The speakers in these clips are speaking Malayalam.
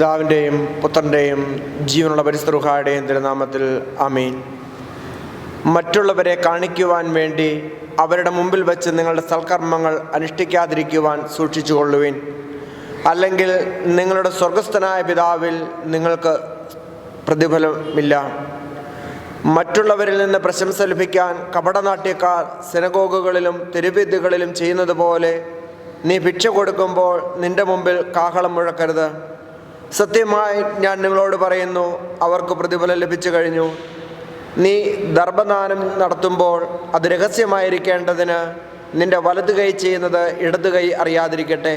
പിതാവിന്റെയും പുത്രന്റെയും ജീവനുള്ള പരിസ്ഥിതിയുടെയും തിരുനാമത്തിൽ അമീൻ മറ്റുള്ളവരെ കാണിക്കുവാൻ വേണ്ടി അവരുടെ മുമ്പിൽ വച്ച് നിങ്ങളുടെ സൽക്കർമ്മങ്ങൾ അനുഷ്ഠിക്കാതിരിക്കുവാൻ സൂക്ഷിച്ചുകൊള്ളുവിൻ. അല്ലെങ്കിൽ നിങ്ങളുടെ സ്വർഗസ്ഥനായ പിതാവിൽ നിങ്ങൾക്ക് പ്രതിഫലമില്ല. മറ്റുള്ളവരിൽ നിന്ന് പ്രശംസ ലഭിക്കാൻ കപടനാട്യക്കാർ സിനഗോഗുകളിലും തെരുവിദ്യകളിലും ചെയ്യുന്നത് പോലെ നീ ഭിക്ഷ കൊടുക്കുമ്പോൾ നിന്റെ മുമ്പിൽ കാഹളം മുഴക്കരുത്. സത്യമായി ഞാൻ നിങ്ങളോട് പറയുന്നു അവർക്ക് പ്രതിഫലം ലഭിച്ചു കഴിഞ്ഞു. നീ ദർഭദാനം നടത്തുമ്പോൾ അത് രഹസ്യമായിരിക്കേണ്ടതിന് നിന്റെ വലത് കൈ ചെയ്യുന്നത് ഇടത് കൈ അറിയാതിരിക്കട്ടെ.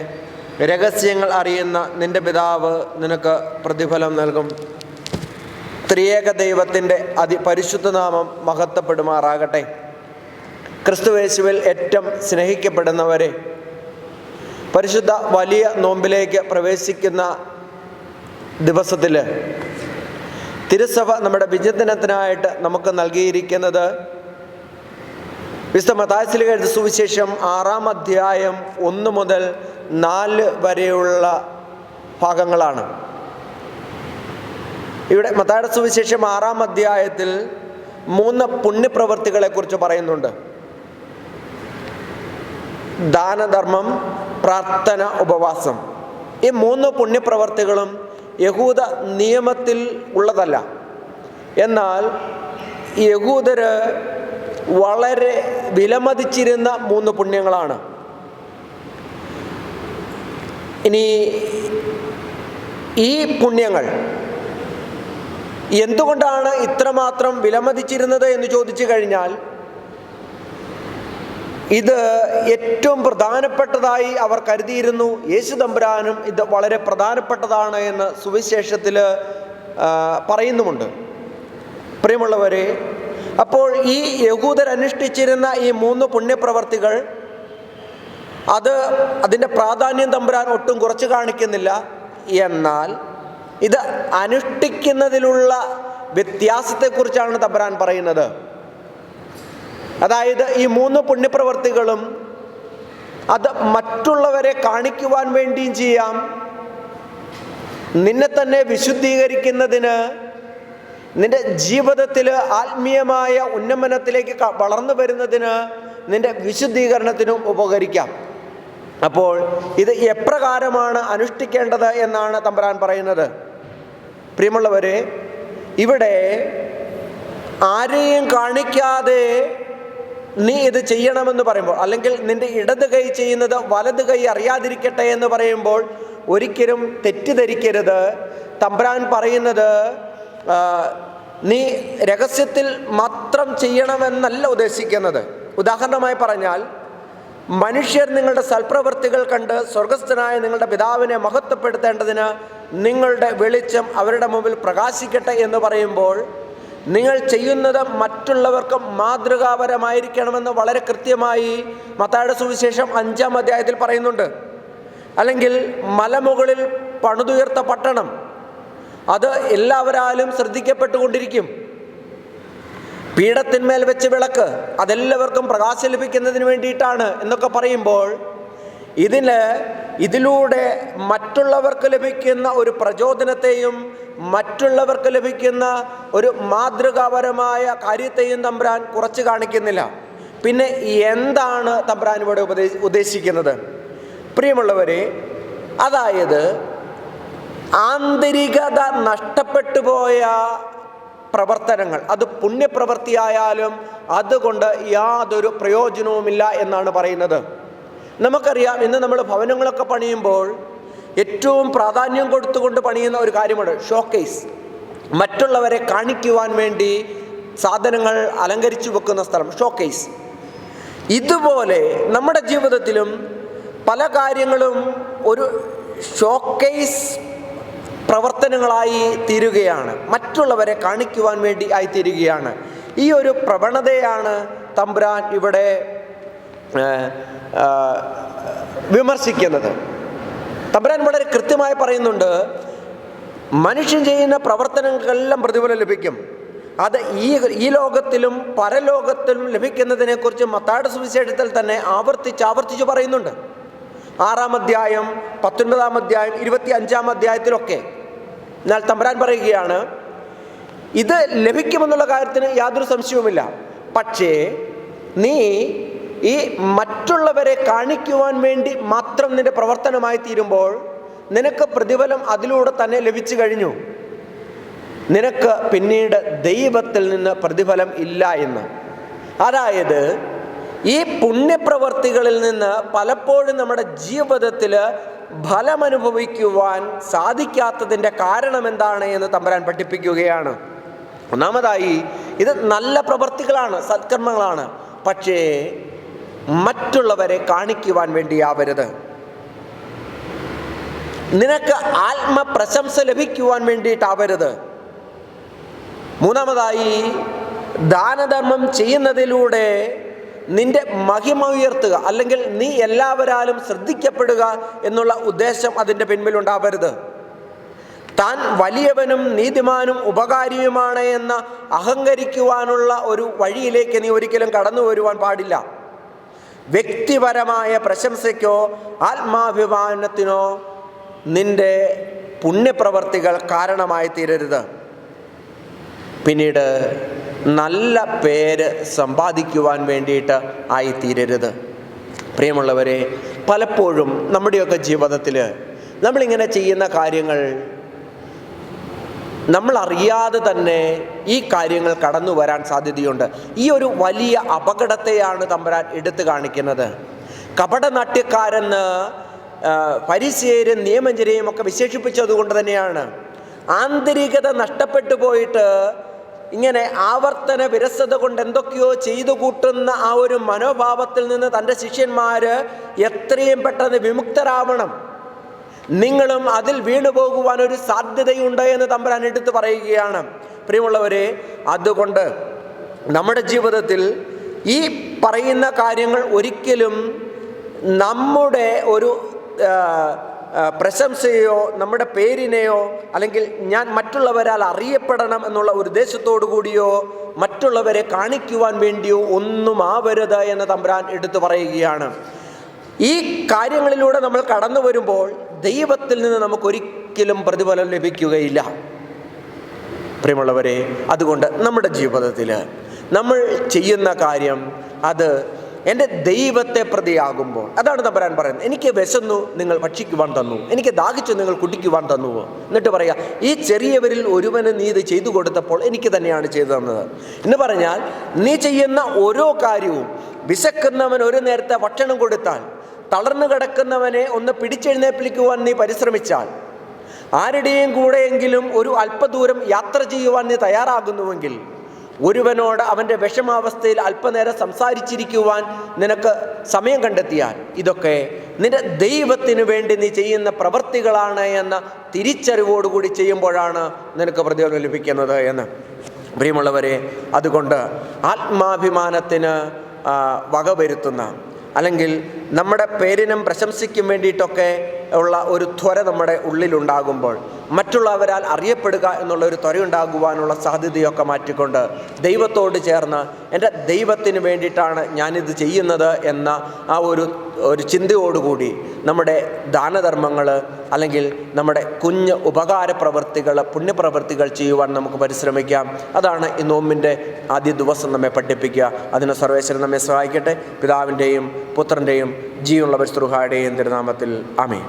രഹസ്യങ്ങൾ അറിയുന്ന നിന്റെ പിതാവ് നിനക്ക് പ്രതിഫലം നൽകും. ത്രിയേക ദൈവത്തിന്റെ അതിപരിശുദ്ധ നാമം മഹത്വപ്പെടുമാറാകട്ടെ. ക്രിസ്തുവേശുവിൽ ഏറ്റവും സ്നേഹിക്കപ്പെടുന്നവരെ പരിശുദ്ധ വലിയ നോമ്പിലേക്ക് പ്രവേശിക്കുന്ന ദിവസത്തിൽ തിരുസഭ നമ്മുടെ വിചിന്തനത്തിനായിട്ട് നമുക്ക് നൽകിയിരിക്കുന്നത് വിശുദ്ധ മതാസിലിക എഴുത സുവിശേഷം ആറാം അധ്യായം ഒന്ന് മുതൽ നാല് വരെയുള്ള ഭാഗങ്ങളാണ്. ഇവിടെ മതാട സുവിശേഷം ആറാം അധ്യായത്തിൽ മൂന്ന് പുണ്യപ്രവൃത്തികളെ കുറിച്ച് പറയുന്നുണ്ട്. ദാനധർമ്മം പ്രാർത്ഥന ഉപവാസം. ഈ മൂന്ന് പുണ്യപ്രവർത്തികളും യഹൂദ നിയമത്തിൽ ഉള്ളതല്ല. എന്നാൽ യഹൂദര് വളരെ വിലമതിച്ചിരുന്ന മൂന്ന് പുണ്യങ്ങളാണ്. ഇനി ഈ പുണ്യങ്ങൾ എന്തുകൊണ്ടാണ് ഇത്രമാത്രം വിലമതിച്ചിരുന്നത് എന്ന് ചോദിച്ചു കഴിഞ്ഞാൽ ഇത് ഏറ്റവും പ്രധാനപ്പെട്ടതായി അവർ കരുതിയിരുന്നു. യേശു തമ്പുരാനും ഇത് വളരെ പ്രധാനപ്പെട്ടതാണ് എന്ന് സുവിശേഷത്തിൽ പറയുന്നുമുണ്ട്. പ്രിയമുള്ളവരെ അപ്പോൾ ഈ യഹൂദരനുഷ്ഠിച്ചിരുന്ന ഈ മൂന്ന് പുണ്യപ്രവർത്തികൾ അത് അതിന്റെ പ്രാധാന്യം തമ്പുരാൻ ഒട്ടും കുറച്ച് കാണിക്കുന്നില്ല. എന്നാൽ ഇത് അനുഷ്ഠിക്കുന്നതിലുള്ള വ്യത്യാസത്തെക്കുറിച്ചാണ് തമ്പുരാൻ പറയുന്നത്. അതായത് ഈ മൂന്ന് പുണ്യപ്രവർത്തികളും അത് മറ്റുള്ളവരെ കാണിക്കുവാൻ വേണ്ടിയും ചെയ്യാം. നിന്നെ തന്നെ വിശുദ്ധീകരിക്കുന്നതിന് നിന്റെ ജീവിതത്തിൽ ആത്മീയമായ ഉന്നമനത്തിലേക്ക് വളർന്നു വരുന്നതിന് നിന്റെ വിശുദ്ധീകരണത്തിനും ഉപകരിക്കാം. അപ്പോൾ ഇത് എപ്രകാരമാണ് അനുഷ്ഠിക്കേണ്ടത് എന്നാണ് തമ്പുരാൻ പറയുന്നത്. പ്രിയമുള്ളവരെ ഇവിടെ ആരെയും കാണിക്കാതെ നീ ഇത് ചെയ്യണമെന്ന് പറയുമ്പോൾ അല്ലെങ്കിൽ നിന്റെ ഇടത് കൈ ചെയ്യുന്നത് വലത് കൈ അറിയാതിരിക്കട്ടെ എന്ന് പറയുമ്പോൾ ഒരിക്കലും തെറ്റിദ്ധരിക്കരുത്. തമ്പ്രാൻ പറയുന്നത് നീ രഹസ്യത്തിൽ മാത്രം ചെയ്യണമെന്നല്ല ഉദ്ദേശിക്കുന്നത്. ഉദാഹരണമായി പറഞ്ഞാൽ മനുഷ്യർ നിങ്ങളുടെ സൽപ്രവൃത്തികൾ കണ്ട് സ്വർഗസ്ഥനായ നിങ്ങളുടെ പിതാവിനെ മഹത്വപ്പെടുത്തേണ്ടതിന് നിങ്ങളുടെ വെളിച്ചം അവരുടെ മുമ്പിൽ പ്രകാശിക്കട്ടെ എന്ന് പറയുമ്പോൾ നിങ്ങൾ ചെയ്യുന്നത് മറ്റുള്ളവർക്ക് മാതൃകാപരമായിരിക്കണമെന്ന് വളരെ കൃത്യമായി മത്തായുടെ സുവിശേഷം അഞ്ചാം അധ്യായത്തിൽ പറയുന്നുണ്ട്. അല്ലെങ്കിൽ മലമുകളിൽ പണിതുയർത്ത പട്ടണം അത് എല്ലാവരാലും ശ്രദ്ധിക്കപ്പെട്ടുകൊണ്ടിരിക്കും. പീഠത്തിന്മേൽ വെച്ച് വിളക്ക് അതെല്ലാവർക്കും പ്രകാശം ലഭിക്കുന്നതിന് വേണ്ടിയിട്ടാണ് എന്നൊക്കെ പറയുമ്പോൾ ഇതിന് ഇതിലൂടെ മറ്റുള്ളവർക്ക് ലഭിക്കുന്ന ഒരു പ്രചോദനത്തെയും മറ്റുള്ളവർക്ക് ലഭിക്കുന്ന ഒരു മാതൃകാപരമായ കാര്യത്തെയും തമ്പ്രാൻ കുറച്ച് കാണിക്കുന്നില്ല. പിന്നെ എന്താണ് തമ്പ്രാൻ ഇവിടെ ഉദ്ദേശിക്കുന്നത്? പ്രിയമുള്ളവരെ അതായത് ആന്തരികത നഷ്ടപ്പെട്ടു പോയ പ്രവർത്തനങ്ങൾ അത് പുണ്യപ്രവൃത്തിയായാലും അതുകൊണ്ട് യാതൊരു പ്രയോജനവുമില്ല എന്നാണ് പറയുന്നത്. നമുക്കറിയാം ഇന്ന് നമ്മൾ ഭവനങ്ങളൊക്കെ പണിയുമ്പോൾ ഏറ്റവും പ്രാധാന്യം കൊടുത്തുകൊണ്ട് പണിയുന്ന ഒരു കാര്യമാണ് ഷോക്കേസ് മറ്റുള്ളവരെ കാണിക്കുവാൻ വേണ്ടി സാധനങ്ങൾ അലങ്കരിച്ചു വെക്കുന്ന സ്ഥലം ഷോക്കേസ് ഇതുപോലെ നമ്മുടെ ജീവിതത്തിലും പല കാര്യങ്ങളും ഒരു ഷോക്കേസ് പ്രവർത്തനങ്ങളായി തീരുകയാണ്. മറ്റുള്ളവരെ കാണിക്കുവാൻ വേണ്ടി ആയി തീരുകയാണ്. ഈ ഒരു പ്രവണതയാണ് തമ്പുരാൻ ഇവിടെ വിമർശിക്കുന്നത്. തമ്പുരാൻ വളരെ കൃത്യമായി പറയുന്നുണ്ട് മനുഷ്യൻ ചെയ്യുന്ന പ്രവർത്തനങ്ങളെല്ലാം പ്രതിഫലം ലഭിക്കും. അത് ഈ ഈ ലോകത്തിലും പരലോകത്തിലും ലഭിക്കുന്നതിനെക്കുറിച്ച് മത്താട് സുവിശേഷത്തിൽ തന്നെ ആവർത്തിച്ച് ആവർത്തിച്ച് പറയുന്നുണ്ട്. ആറാം അധ്യായം പത്തൊൻപതാം അധ്യായം ഇരുപത്തി അഞ്ചാം അധ്യായത്തിലൊക്കെ എന്നാൽ തമ്പുരാൻ പറയുകയാണ് ഇത് ലഭിക്കുമെന്നുള്ള കാര്യത്തിന് യാതൊരു സംശയവുമില്ല. പക്ഷേ നീ ഈ മറ്റുള്ളവരെ കാണിക്കുവാൻ വേണ്ടി മാത്രം നിന്റെ പ്രവർത്തനമായി തീരുമ്പോൾ നിനക്ക് പ്രതിഫലം അതിലൂടെ തന്നെ ലഭിച്ചു കഴിഞ്ഞു. നിനക്ക് പിന്നീട് ദൈവത്തിൽ നിന്ന് പ്രതിഫലം ഇല്ല എന്ന്. അതായത് ഈ പുണ്യപ്രവർത്തികളിൽ നിന്ന് പലപ്പോഴും നമ്മുടെ ജീവിതത്തിൽ ഫലമനുഭവിക്കുവാൻ സാധിക്കാത്തതിന്റെ കാരണം എന്താണ് എന്ന് തമ്പരാൻ പഠിപ്പിക്കുകയാണ്. ഒന്നാമതായി ഇത് നല്ല പ്രവർത്തികളാണ് സത്കർമ്മങ്ങളാണ്. പക്ഷേ മറ്റുള്ളവരെ കാണിക്കുവാൻ വേണ്ടിയാവരുത്. നിനക്ക് ആത്മപ്രശംസ ലഭിക്കുവാൻ വേണ്ടിയിട്ടാവരുത്. മൂന്നാമതായി ദാനധർമ്മം ചെയ്യുന്നതിലൂടെ നിന്റെ മഹിമ ഉയർത്തുക അല്ലെങ്കിൽ നീ എല്ലാവരാലും ശ്രദ്ധിക്കപ്പെടുക എന്നുള്ള ഉദ്ദേശം അതിന്റെ പിൻപിലുണ്ടാവരുത് താൻ വലിയവനും നീതിമാനും ഉപകാരിയുമാണ് എന്ന് അഹങ്കരിക്കുവാനുള്ള ഒരു വഴിയിലേക്ക് നീ ഒരിക്കലും കടന്നു വരുവാൻ പാടില്ല. വ്യക്തിപരമായ പ്രശംസയ്ക്കോ ആത്മാഭിമാനത്തിനോ നിന്റെ പുണ്യപ്രവർത്തികൾ കാരണമായി തീരരുത്. പിന്നീട് നല്ല പേര് സമ്പാദിക്കുവാൻ വേണ്ടിയിട്ട് ആയിത്തീരരുത് പ്രിയമുള്ളവരെ പലപ്പോഴും നമ്മുടെയൊക്കെ ജീവിതത്തിൽ നമ്മളിങ്ങനെ ചെയ്യുന്ന കാര്യങ്ങൾ നമ്മൾ അറിയാതെ തന്നെ ഈ കാര്യങ്ങൾ കടന്നു വരാൻ സാധ്യതയുണ്ട്. ഈ ഒരു വലിയ അപകടത്തെയാണ് തമ്പുരാൻ എടുത്തു കാണിക്കുന്നത്. കപടനാട്യക്കാരെന്ന് പരിസേരും നിയമഞ്ചരെയും ഒക്കെ വിശേഷിപ്പിച്ചത് കൊണ്ട് തന്നെയാണ്. ആന്തരികത നഷ്ടപ്പെട്ടു പോയിട്ട് ഇങ്ങനെ ആവർത്തന വിരസത കൊണ്ട് എന്തൊക്കെയോ ചെയ്തു കൂട്ടുന്ന ആ ഒരു മനോഭാവത്തിൽ നിന്ന് തന്റെ ശിഷ്യന്മാർ എത്രയും പെട്ടെന്ന് വിമുക്തരാവണം. നിങ്ങളും അതിൽ വീണു പോകുവാൻ ഒരു സാധ്യതയുണ്ട് എന്ന് തമ്പരാൻ എടുത്ത് പറയുകയാണ്. പ്രിയമുള്ളവരെ അതുകൊണ്ട് നമ്മുടെ ജീവിതത്തിൽ ഈ പറയുന്ന കാര്യങ്ങൾ ഒരിക്കലും നമ്മുടെ ഒരു പ്രശംസയോ നമ്മുടെ പേരിനെയോ അല്ലെങ്കിൽ ഞാൻ മറ്റുള്ളവരാൽ അറിയപ്പെടണം എന്നുള്ള ഒരു ഉദ്ദേശത്തോടു കൂടിയോ മറ്റുള്ളവരെ കാണിക്കുവാൻ വേണ്ടിയോ ഒന്നും ആവരുത് എന്ന് തമ്പുരാൻ എടുത്തു പറയുകയാണ്. ഈ കാര്യങ്ങളിലൂടെ നമ്മൾ കടന്നു വരുമ്പോൾ ദൈവത്തിൽ നിന്ന് നമുക്കൊരിക്കലും പ്രതിഫലം ലഭിക്കുകയില്ല. പ്രിയമുള്ളവരെ അതുകൊണ്ട് നമ്മുടെ ജീവിതത്തിൽ നമ്മൾ ചെയ്യുന്ന കാര്യം അത് എന്റെ ദൈവത്തെ പ്രതിയാകുമ്പോൾ അതാണ് തമ്പരാൻ പറയുന്നത്. എനിക്ക് വിശന്നു നിങ്ങൾ ഭക്ഷിക്കുവാൻ തന്നു. എനിക്ക് ദാഹിച്ചു നിങ്ങൾ കുടിക്കുവാൻ തന്നു. എന്നിട്ട് പറയുക ഈ ചെറിയവരിൽ ഒരുവന് നീ ഇത് ചെയ്തു കൊടുത്തപ്പോൾ എനിക്ക് തന്നെയാണ് ചെയ്തു തന്നത്. എന്ന് പറഞ്ഞാൽ നീ ചെയ്യുന്ന ഓരോ കാര്യവും വിശക്കുന്നവൻ ഒരു നേരത്തെ ഭക്ഷണം കൊടുത്താൽ തളർന്നു കിടക്കുന്നവനെ ഒന്ന് പിടിച്ചെഴുന്നേൽപ്പിക്കുവാൻ നീ പരിശ്രമിച്ചാൽ ആരുടെയും കൂടെയെങ്കിലും ഒരു അല്പദൂരം യാത്ര ചെയ്യുവാൻ നീ തയ്യാറാകുന്നുവെങ്കിൽ ഒരുവനോട് അവന്റെ വിഷമാവസ്ഥയിൽ അല്പനേരം സംസാരിച്ചിരിക്കുവാൻ നിനക്ക് സമയം കണ്ടെത്തിയാൽ ഇതൊക്കെ നിന്റെ ദൈവത്തിന് വേണ്ടി നീ ചെയ്യുന്ന പ്രവൃത്തികളാണ് എന്ന തിരിച്ചറിവോടുകൂടി ചെയ്യുമ്പോഴാണ് നിനക്ക് പ്രതിഫലം ലഭിക്കുന്നത് എന്ന്. പ്രിയമുള്ളവരെ അതുകൊണ്ട് ആത്മാഭിമാനത്തിന് വകവരുത്തുന്ന അല്ലെങ്കിൽ നമ്മുടെ പേരിനും പ്രശംസിക്കും വേണ്ടിയിട്ടൊക്കെ ഉള്ള ഒരു ത്വര നമ്മുടെ ഉള്ളിലുണ്ടാകുമ്പോൾ മറ്റുള്ളവരാൽ അറിയപ്പെടുക എന്നുള്ള ഒരു ത്വര ഉണ്ടാകുവാനുള്ള സാധ്യതയൊക്കെ മാറ്റിക്കൊണ്ട് ദൈവത്തോട് ചേർന്ന് എന്റെ ദൈവത്തിന് വേണ്ടിയിട്ടാണ് ഞാനിത് ചെയ്യുന്നത് എന്ന ആ ഒരു ഒരു ചിന്തയോടുകൂടി നമ്മുടെ ദാനധർമ്മങ്ങൾ അല്ലെങ്കിൽ നമ്മുടെ കുഞ്ഞ് ഉപകാര പ്രവൃത്തികൾ പുണ്യപ്രവൃത്തികൾ ചെയ്യുവാൻ നമുക്ക് പരിശ്രമിക്കാം. അതാണ് ഈ നോമ്പിന്റെ ആദ്യ ദിവസം നമ്മെ പഠിപ്പിക്കുക. അതിന് സർവേശ്വരൻ നമ്മെ സഹായിക്കട്ടെ. പിതാവിന്റെയും പുത്രന്റെയും ജീവനുള്ള പരിശുദ്ധായുടെയും തിരുനാമത്തിൽ ആമേ